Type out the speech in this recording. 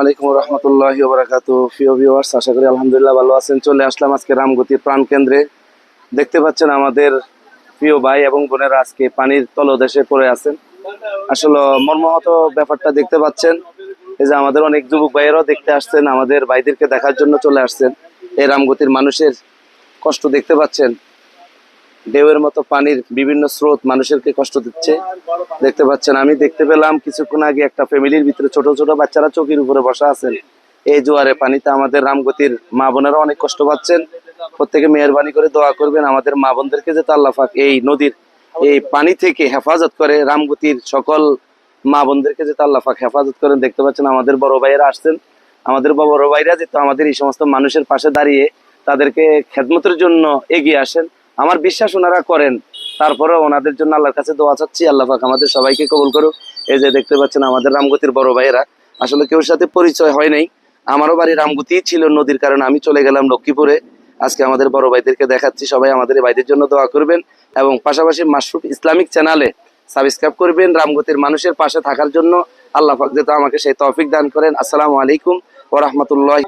আলাইকুম আলহামদুলিল্লাহ ভালো আছেন। চলে আসলাম আজকে দেখতে পাচ্ছেন আমাদের প্রিয় ভাই এবং বোনেরা আজকে পানির তলদেশে পড়ে আছেন। আসলে মর্মাহত ব্যাপারটা দেখতে পাচ্ছেন। এই যে আমাদের অনেক যুবক ভাইয়েরাও দেখতে আসছেন, আমাদের ভাইদেরকে দেখার জন্য চলে আসছেন। এই রামগতির মানুষের কষ্ট দেখতে পাচ্ছেন। ঢেউয়ের মতো পানির বিভিন্ন স্রোত মানুষেরকে কষ্ট দিচ্ছে। দেখতে পাচ্ছেন, আমি দেখতে পেলাম কিছুক্ষণ আগে একটা ফ্যামিলির ভিতরে ছোট ছোট বাচ্চারা চৌকির উপরে বসা আছেন। এই জোয়ারে পানিতে আমাদের রামগতির মা বোনেরা অনেক কষ্ট পাচ্ছেন। প্রত্যেকে মেহরবানি করে দোয়া করবেন আমাদের মা বোনদেরকে যে আল্লাহ পাক এই নদীর এই পানি থেকে হেফাজত করে, রামগতির সকল মা বোনদেরকে যে আল্লাহ পাক হেফাজত করেন। দেখতে পাচ্ছেন, আমাদের বড় ভাইয়েরা আসছেন। আমাদের বড় ভাইরা যেহেতু আমাদের এই সমস্ত মানুষের পাশে দাঁড়িয়ে তাদেরকে খেদমতের জন্য এগিয়ে আসেন আমার বিশ্বাস ওনারা করেন। তারপরে ওনাদের জন্য আল্লাহর কাছে দোয়া চাচ্ছি। আল্লাহ পাক আমাদের সবাইকে কবুল করুক। এই যে দেখতে পাচ্ছেন আমাদের রামগতির বড় ভাইয়েরা। আসলে কেউ সাথে পরিচয় হয় নাই। আমারও বাড়ি রামগতি ছিল নদীর কারণে আমি চলে গেলাম লক্ষ্মীপুরে। আজকে আমাদের বড় ভাইদেরকে দেখাচ্ছি। সবাই আমাদের ভাইদের জন্য দোয়া করবেন এবং পাশাপাশি মাশরুফ ইসলামিক চ্যানেলে সাবস্ক্রাইব করবেন রামগতির মানুষের পাশে থাকার জন্য। আল্লাহ পাক যাতে আমাকে সেই তৌফিক দান করেন। আসসালামু আলাইকুম ওরহমতুল্লাহ